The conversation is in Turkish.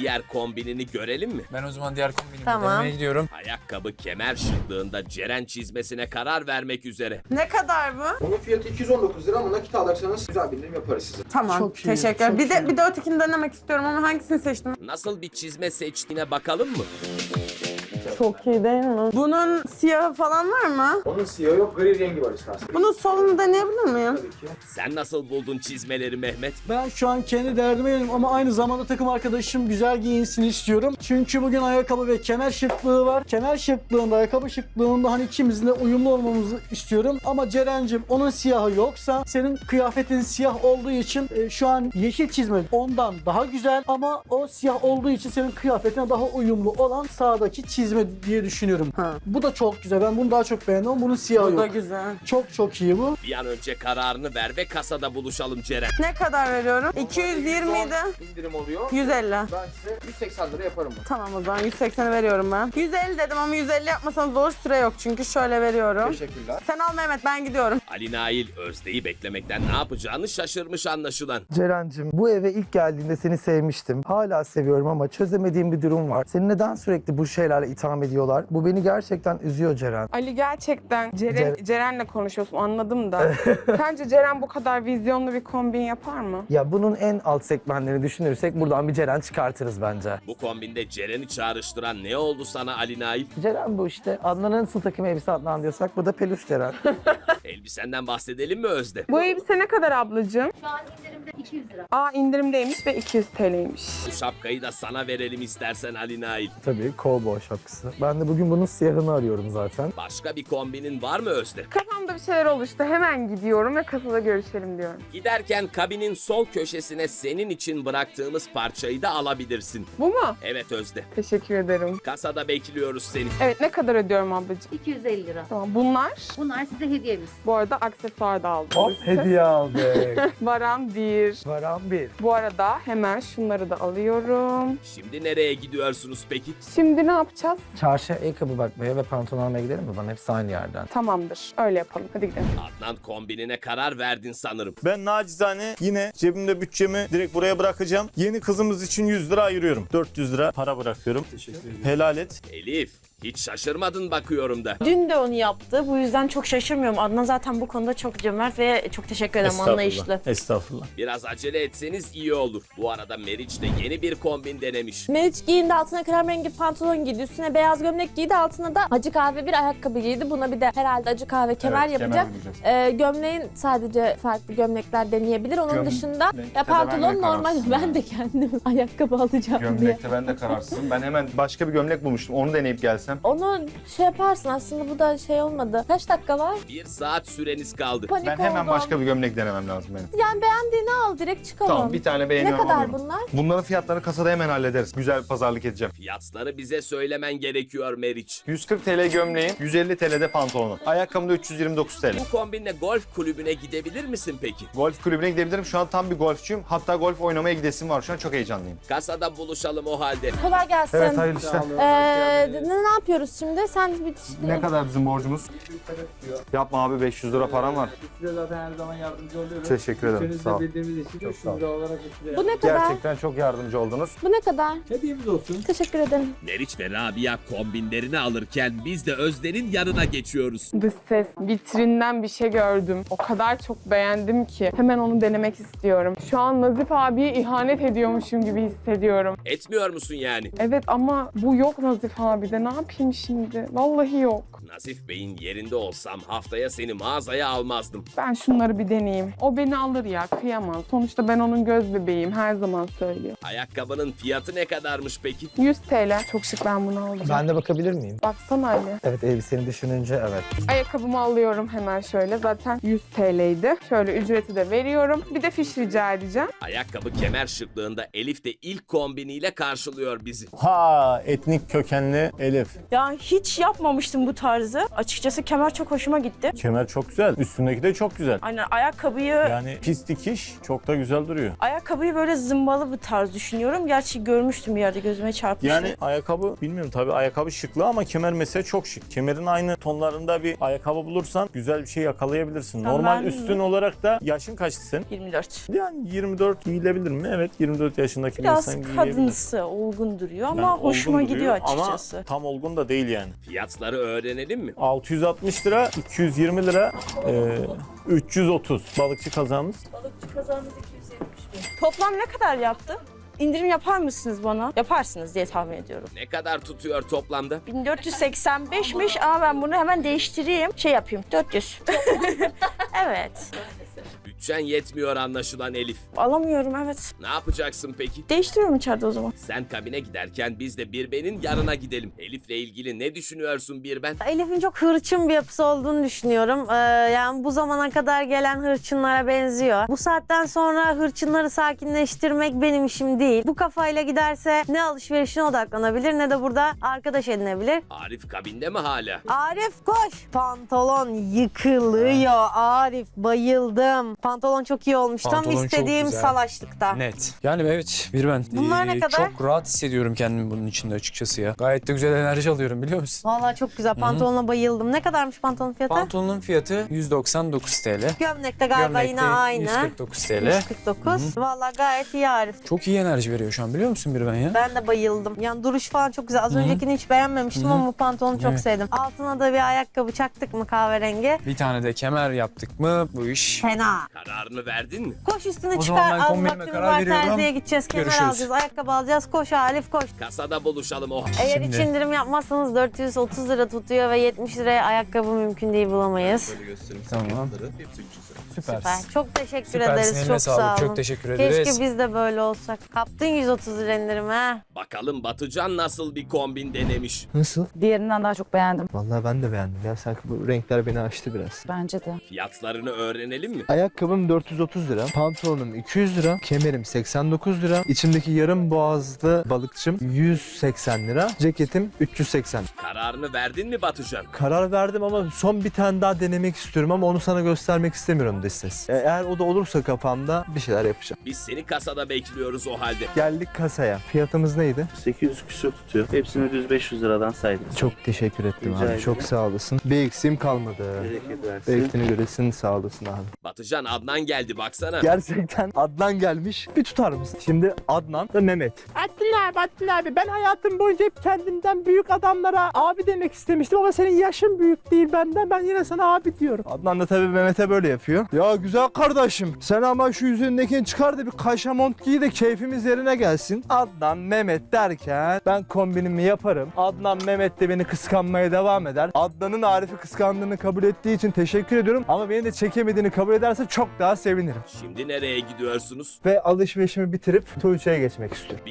diğer kombinini görelim mi? Ben o zaman diğer kombinimi Tamam. denemeye gidiyorum. Ayakkabı kemer şıklığında Ceren çizmesine karar vermek üzere. Ne kadar bu? Bunun fiyatı 219 lira ama nakit alırsanız güzel bir indirim yaparız size. Tamam. Çok iyi, teşekkür ederim. çok Bir de iyi. bir de ötekini denemek istiyorum ama hangisini seçtim? Nasıl bir çizme seçtiğine bakalım mı? Çok iyi değil mi? Bunun siyahı falan var mı? Onun siyahı yok, gri rengi var isterseniz. Bunun solunu deneyebilir miyim? Tabii ki. Sen nasıl buldun çizmeleri Mehmet? Ben şu an kendi derdime yanım ama aynı zamanda takım arkadaşım güzel giyinsin istiyorum. Çünkü bugün ayakkabı ve kemer şıklığı var. Kemer şıklığında, ayakkabı şıklığında hani ikimizin de uyumlu olmamızı istiyorum. Ama Ceren'cim onun siyahı yoksa senin kıyafetin siyah olduğu için e, şu an yeşil çizme ondan daha güzel ama o siyah olduğu için senin kıyafetine daha uyumlu olan sağdaki çizme diye düşünüyorum. Ha. Bu da çok güzel. Ben bunu daha çok beğendim bunun siyahı Bu da yok. güzel. Çok çok iyi bu. Bir an önce kararını ver ve kasada buluşalım Ceren. Ne kadar veriyorum? 220 idi. İndirim oluyor. 150. Ben size 180 lira yaparım bunu. Tamam o zaman 180'i veriyorum ben. 150 dedim ama 150 yapmasanız zor süre yok çünkü şöyle veriyorum. Teşekkürler. Sen al Mehmet ben gidiyorum. Ali Nail Özde'yi beklemekten ne yapacağını şaşırmış anlaşılan. Ceren'cim bu eve ilk geldiğinde seni sevmiştim. Hala seviyorum ama çözemediğim bir durum var. Seni neden sürekli bu şeylerle itham ediyorlar? Bu beni gerçekten üzüyor Ceren. Ali gerçekten Ceren, Cer- Ceren'le konuşuyorsun anladım da. Sence Ceren bu kadar vizyonlu bir kombin yapar mı? Ya bunun en alt segmentlerini düşünürsek buradan bir Ceren çıkartırız bence. Bu kombinde Ceren'i çağrıştıran ne oldu sana Ali Nail? Ceren bu işte. Adnan'ın nasıl takım elbise Adnan diyorsak bu da peluş Ceren. Elbisenden bahsedelim mi Özde? Bu elbise ne kadar ablacığım? Şu an indirimde 200 lira. Aa indirimdeymiş ve 200 TL'ymiş. Bu şapkayı da sana verelim istersen Ali Nail. Tabii kovboy şapkası. Ben de bugün bunun siyahını arıyorum zaten. Başka bir kombinin var mı Özde? Kafamda bir şeyler oluştu. Hemen gidiyorum ve kasada görüşelim diyorum. Giderken kabinin sol köşesine senin için bıraktığımız parçayı da alabilirsin. Bu mu? Evet Özde. Teşekkür ederim. Kasada bekliyoruz seni. Evet ne kadar ödüyorum ablacığım? 250 lira. Tamam bunlar. Bunlar size hediyemiz. Bu arada aksesuar da aldım. Hop hediye aldık. Varan bir. Varan bir. Bu arada hemen şunları da alıyorum. Şimdi nereye gidiyorsunuz peki? Şimdi ne yapacağız? Çarşı ayakkabı bakmaya ve pantolon almaya gidelim mi? Bana hepsi aynı yerden. Tamamdır. Öyle yapalım. Hadi gidelim. Adnan kombinine karar verdin sanırım. Ben nacizane yine cebimde bütçemi direkt buraya bırakacağım. Yeni kızımız için 100 lira ayırıyorum. 400 lira para bırakıyorum. Teşekkür ederim. Helal et. Elif, hiç şaşırmadın bakıyorum da. Dün de onu yaptı. Bu yüzden çok şaşırmıyorum. Adnan zaten bu konuda çok cömert ve çok teşekkür ederim anlayışlı. Estağfurullah. Biraz acele etseniz iyi olur. Bu arada Meriç de yeni bir kombin denemiş. Meriç giyindi altına krem rengi pantolon giydi. Üstüne beyaz gömlek giydi. Altına da acı kahve bir ayakkabı giydi. Buna bir de herhalde acı kahve kemer yapacak. Ee, gömleğin sadece farklı gömlekler deneyebilir. Onun Göm- dışında ya de ben pantolon normal. kararsızım Ben de kendim ayakkabı alacağım diye. Gömlekte ben de kararsızım. Ben hemen başka bir gömlek bulmuştum. Onu deneyip gelsem. Onu şey yaparsın aslında bu da şey olmadı. Kaç dakika var? Bir saat süreniz kaldı. Panik Ben hemen oldum. başka bir gömlek denemem lazım benim. Yani beğendiğini al direkt çıkalım. Tamam bir tane ne beğeniyorum kadar alıyorum. bunlar? Bunların fiyatlarını kasada hemen hallederiz. Güzel bir pazarlık edeceğim. Fiyatları bize söylemen gerekiyor Meriç. 140 TL gömleğin, 150 TL de pantolonu. Ayakkabım da 329 TL. Bu kombinle golf kulübüne gidebilir misin peki? Golf kulübüne gidebilirim. Şu an tam bir golfçüyüm. Hatta golf oynamaya gidesim var. Şu an çok heyecanlıyım. Kasada buluşalım o halde. Kolay gelsin. Evet hayırlı işler. Ee, ne, ne yapıyoruz şimdi? Sen bir Ne kadar bizim borcumuz? Yapma abi 500 lira param var. Size zaten her zaman yardımcı oluyoruz. Teşekkür ederim. Bütçenizi Sağ ol. bildiğimiz için Çok 300 sağ ol. lira olarak. Bu ne kadar? Gerçekten çok yardımcı oldunuz. Bu ne kadar? Hediyemiz olsun. Teşekkür ederim. Meriç ve Rabia kombinlerini alırken biz de Özde'nin yanına geçiyoruz. Dış ses vitrinden bir şey gördüm. O kadar çok beğendim ki hemen onu denemek istiyorum. Şu an Nazif abiye ihanet ediyormuşum gibi hissediyorum. Etmiyor musun yani? Evet ama bu yok Nazif abide. Ne yapayım şimdi? Vallahi yok. Nazif Bey'in yerinde olsam haftaya seni mağazaya almazdım. Ben şunları bir deneyeyim. O beni alır ya kıyamaz. Sonuçta ben onun göz bebeğim her zaman söylüyor. Ayakkabının fiyatı ne kadarmış peki? 100 TL. Çok şık ben bunu alacağım. Ben de bakabilir miyim? Baksana Ali. Evet elbiseni düşününce evet. Ayakkabımı alıyorum hemen şöyle. Zaten 100 TL'ydi. Şöyle ücreti de veriyorum. Bir de fiş rica edeceğim. Ayakkabı kemer şıklığında Elif de ilk kombiniyle karşılıyor bizi. Ha etnik kökenli Elif. Ya hiç yapmamıştım bu tarzı. Açıkçası kemer çok hoşuma gitti. Kemer çok güzel. Üstündeki de çok güzel. Aynen ayakkabıyı Yani pis dikiş çok da güzel duruyor. ayakkabıyı böyle zımbalı bir tarz düşünüyorum. Gerçi görmüştüm bir yerde gözüme çarpmıştı. Yani ayakkabı bilmiyorum tabii ayakkabı şıklı ama kemer mesela çok şık. Kemerin aynı tonlarında bir ayakkabı bulursan güzel bir şey yakalayabilirsin. Sen Normal üstün olarak da yaşın kaçtı senin? 24. Yani 24 giyilebilir mi? Evet 24 yaşındaki bir Biraz insan giyebilir. kadınsı, olgun duruyor ama Yani hoşuma olgun gidiyor duruyor açıkçası. Ama tam olgun da değil yani. Fiyatları öğrenelim mi? 660 lira, 220 lira, e, 330 balıkçı kazağımız. Toplam ne kadar yaptı? İndirim yapar mısınız bana? Yaparsınız diye tahmin ediyorum. Ne kadar tutuyor toplamda? 1485'miş ama ben bunu hemen değiştireyim. Şey yapayım 400. evet. Bütçen yetmiyor anlaşılan Elif. Alamıyorum evet. Ne yapacaksın peki? Değiştiriyorum içeride o zaman. Sen kabine giderken biz de Birben'in yanına gidelim. Elif'le ilgili ne düşünüyorsun Birben? Elif'in çok hırçın bir yapısı olduğunu düşünüyorum. Ee, yani bu zamana kadar gelen hırçınlara benziyor. Bu saatten sonra hırçınları sakinleştirmek benim işim değil. Bu kafayla giderse ne alışverişine odaklanabilir ne de burada arkadaş edinebilir. Arif kabinde mi hala? Arif koş! Pantolon yıkılıyor. Arif bayıldım. Pantolon çok iyi olmuş. Tam Pantolon çok istediğim güzel. salaşlıkta. Net. Yani evet bir ben. Bunlar ne Ee, kadar? Çok rahat hissediyorum kendimi bunun içinde açıkçası ya. Gayet de güzel enerji alıyorum biliyor musun? Vallahi çok güzel. Pantolona bayıldım. Ne kadarmış pantolon fiyatı? Pantolonun fiyatı 199 TL. Gömlekte galiba Gömlekte yine aynı. 149 TL. 149. Vallahi gayet iyi Arif. Çok iyi enerji veriyor şu an biliyor musun bir ben ya? Ben de bayıldım. Yani duruş falan çok güzel. Az Hı hı. öncekini hiç beğenmemiştim Hı hı. ama bu pantolonu çok Evet. sevdim. Altına da bir ayakkabı çaktık mı kahverengi? Bir tane de kemer yaptık mı bu iş. Fena. Kararını verdin mi? Koş üstüne O zaman çıkar. ben Az kombinime vaktimiz karar var veriyorum. terziye gideceğiz. Kemer Görüşürüz. alacağız. Ayakkabı alacağız. Koş Arif koş. Kasada buluşalım o. Eğer Şimdi- hiç indirim yapmazsanız 430 lira tutuyor ve 70 liraya ayakkabı mümkün değil bulamayız. Tamam. Süpersin. Süper. Çok teşekkür Süpersin. ederiz. Eline Çok sağ sağlık. olun. Çok teşekkür ederiz. Keşke biz de böyle olsak. Kaptın 130 lira indirim ha. Bakalım Batıcan nasıl bir kombin denemiş. Nasıl? Diğerinden daha çok beğendim. Vallahi ben de beğendim ya. Sanki bu renkler beni açtı biraz. Bence de. Fiyatlarını öğrenelim mi? Ayakkabım 430 lira, pantolonum 200 lira, kemerim 89 lira, içimdeki yarım boğazlı balıkçım 180 lira, ceketim 380. Kararını verdin mi Batıcan? Karar verdim ama son bir tane daha denemek istiyorum ama onu sana göstermek istemiyorum dış ses. E, Eğer o da olursa kafamda bir şeyler yapacağım. Biz seni kasada bekliyoruz o halde. Geldik kasaya. Fiyatımız neydi? 800 küsür tutuyor. Hepsini düz 500 liradan saydım. Çok teşekkür ettim Rica abi. ederim. Çok sağ olasın. Bir eksiğim kalmadı. Bereket versin. Beklini göresin sağ olasın abi. Batıcan Adnan geldi baksana. Gerçekten Adnan gelmiş. Bir tutar mısın? Şimdi Adnan ve Mehmet. Adnan abi, Adnan abi. Ben hayatım boyunca hep kendimden büyük adamlara abi demek istemiştim ama senin yaşın büyük değil benden. Ben yine sana abi diyorum. Adnan da tabii Mehmet'e böyle yapıyor. Ya güzel kardeşim sen ama şu yüzündekini çıkar da bir kaşamont giy de keyfimiz yerine gelsin. Adnan Mehmet derken ben kombinimi yaparım. Adnan Mehmet de beni kıskanmaya devam eder. Adnan'ın Arif'i kıskandığını kabul ettiği için teşekkür ediyorum. Ama beni de çekemediğini kabul ederse çok daha sevinirim. Şimdi nereye gidiyorsunuz? Ve alışverişimi bitirip Tuğçe'ye geçmek istiyorum.